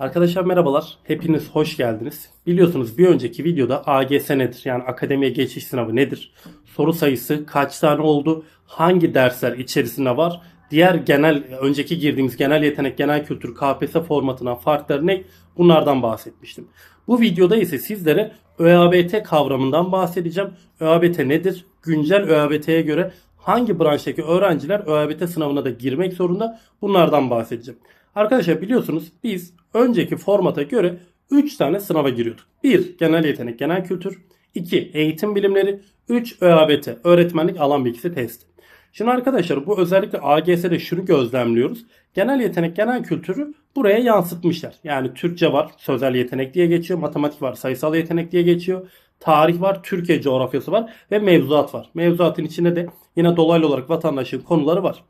Arkadaşlar merhabalar. Hepiniz hoş geldiniz. Biliyorsunuz bir önceki videoda AGS nedir? Yani akademiye geçiş sınavı nedir? Soru sayısı kaç tane oldu? Hangi dersler içerisinde var? Diğer genel önceki girdiğimiz genel yetenek, genel kültür KPSS formatından farkları ne? Bunlardan bahsetmiştim. Bu videoda ise sizlere ÖABT kavramından bahsedeceğim. ÖABT nedir? Güncel ÖABT'ye göre hangi branştaki öğrenciler ÖABT sınavına da girmek zorunda? Bunlardan bahsedeceğim. Arkadaşlar biliyorsunuz biz önceki formata göre 3 tane sınava giriyorduk. 1. Genel yetenek, genel kültür. 2. Eğitim bilimleri. 3. ÖABT, öğretmenlik alan bilgisi testi. Şimdi arkadaşlar bu özellikle AGS'de şunu gözlemliyoruz. Genel yetenek, genel kültürü buraya yansıtmışlar. Yani Türkçe var, sözel yetenek diye geçiyor. Matematik var, sayısal yetenek diye geçiyor. Tarih var, Türkiye coğrafyası var ve mevzuat var. Mevzuatın içinde de yine dolaylı olarak vatandaşın konuları var.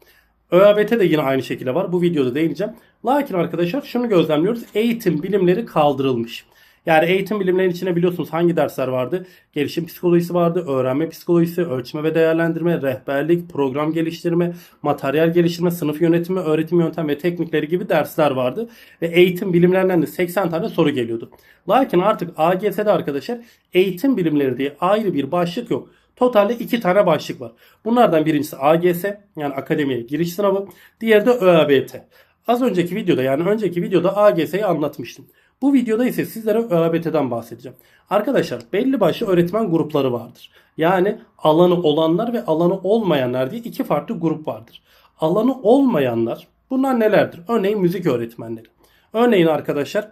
ÖABT de yine aynı şekilde var. Bu videoda değineceğim. Lakin arkadaşlar şunu gözlemliyoruz. Eğitim bilimleri kaldırılmış. Yani eğitim bilimlerinin içine biliyorsunuz hangi dersler vardı? Gelişim psikolojisi vardı, öğrenme psikolojisi, ölçme ve değerlendirme, rehberlik, program geliştirme, materyal geliştirme, sınıf yönetimi, öğretim yöntem ve teknikleri gibi dersler vardı. Ve eğitim bilimlerinden de 80 tane soru geliyordu. Lakin artık AGS'de arkadaşlar eğitim bilimleri diye ayrı bir başlık yok. Totalde iki tane başlık var. Bunlardan birincisi AGS yani akademiye giriş sınavı. Diğeri de ÖABT. Az önceki videoda yani önceki videoda AGS'yi anlatmıştım. Bu videoda ise sizlere ÖABT'den bahsedeceğim. Arkadaşlar belli başlı öğretmen grupları vardır. Yani alanı olanlar ve alanı olmayanlar diye iki farklı grup vardır. Alanı olmayanlar bunlar nelerdir? Örneğin müzik öğretmenleri. Örneğin arkadaşlar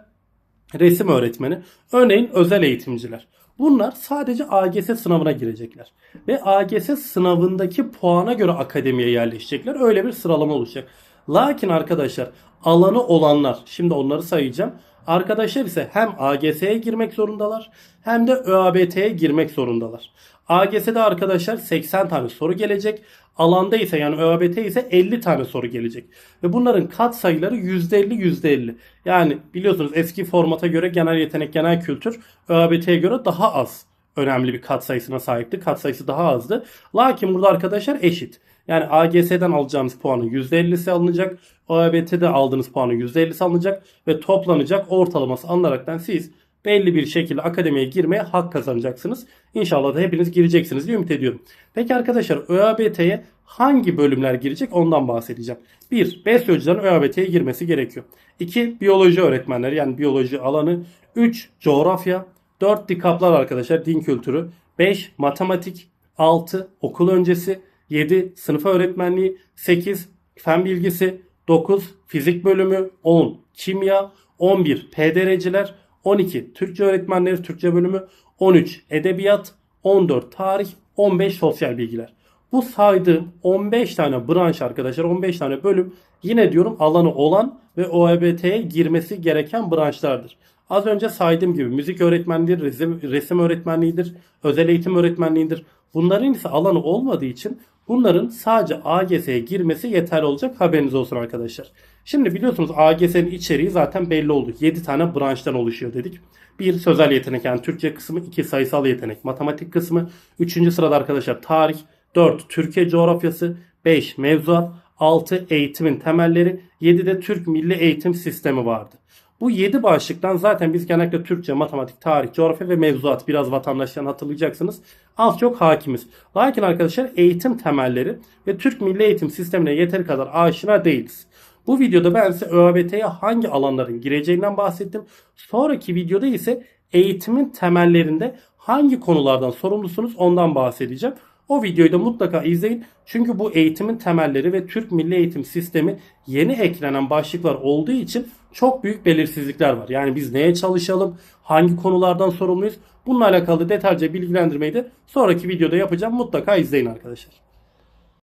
resim öğretmeni. Örneğin özel eğitimciler. Bunlar sadece AGS sınavına girecekler. Ve AGS sınavındaki puana göre akademiye yerleşecekler. Öyle bir sıralama olacak. Lakin arkadaşlar alanı olanlar, şimdi onları sayacağım. Arkadaşlar ise hem AGS'ye girmek zorundalar hem de ÖABT'ye girmek zorundalar. AGS'de arkadaşlar 80 tane soru gelecek. Alanda ise yani ÖABT ise 50 tane soru gelecek. Ve bunların kat sayıları %50 %50. Yani biliyorsunuz eski formata göre genel yetenek, genel kültür ÖABT'ye göre daha az önemli bir kat sayısına sahipti. Kat sayısı daha azdı. Lakin burada arkadaşlar eşit. Yani AGS'den alacağımız puanın %50'si alınacak. ÖABT'de aldığınız puanın %50'si alınacak. Ve toplanacak ortalaması alınaraktan siz belli bir şekilde akademiye girmeye hak kazanacaksınız. İnşallah da hepiniz gireceksiniz diye ümit ediyorum. Peki arkadaşlar ÖABT'ye hangi bölümler girecek ondan bahsedeceğim. 1. BESYO'cuların ÖABT'ye girmesi gerekiyor. 2. Biyoloji öğretmenleri yani biyoloji alanı. 3. Coğrafya. 4. Dikaplar arkadaşlar din kültürü. 5. Matematik. 6. Okul öncesi. 7. Sınıf öğretmenliği. 8. Fen bilgisi. 9. Fizik bölümü. 10. Kimya. 11. PDR'ciler. 12 Türkçe öğretmenleri Türkçe bölümü, 13 edebiyat, 14 tarih, 15 sosyal bilgiler. Bu saydığım 15 tane branş arkadaşlar 15 tane bölüm yine diyorum alanı olan ve OEBT'ye girmesi gereken branşlardır. Az önce saydığım gibi müzik öğretmenliğidir, resim, resim öğretmenliğidir, özel eğitim öğretmenliğidir. Bunların ise alanı olmadığı için bunların sadece AGS'ye girmesi yeterli olacak haberiniz olsun arkadaşlar. Şimdi biliyorsunuz AGS'nin içeriği zaten belli oldu. 7 tane branştan oluşuyor dedik. Bir sözel yetenek yani Türkçe kısmı, iki sayısal yetenek, matematik kısmı, üçüncü sırada arkadaşlar tarih, 4 Türkiye coğrafyası, 5 mevzuat, 6 eğitimin temelleri, 7 de Türk Milli Eğitim Sistemi vardı. Bu 7 başlıktan zaten biz genellikle Türkçe, matematik, tarih, coğrafya ve mevzuat biraz vatandaşların hatırlayacaksınız. Az çok hakimiz. Lakin arkadaşlar eğitim temelleri ve Türk Milli Eğitim Sistemine yeteri kadar aşina değiliz. Bu videoda ben size ÖABT'ye hangi alanların gireceğinden bahsettim. Sonraki videoda ise eğitimin temellerinde hangi konulardan sorumlusunuz ondan bahsedeceğim. O videoyu da mutlaka izleyin. Çünkü bu eğitimin temelleri ve Türk Milli Eğitim Sistemi yeni eklenen başlıklar olduğu için çok büyük belirsizlikler var. Yani biz neye çalışalım, hangi konulardan sorumluyuz? Bununla alakalı detaylıca bilgilendirmeyi de sonraki videoda yapacağım. Mutlaka izleyin arkadaşlar.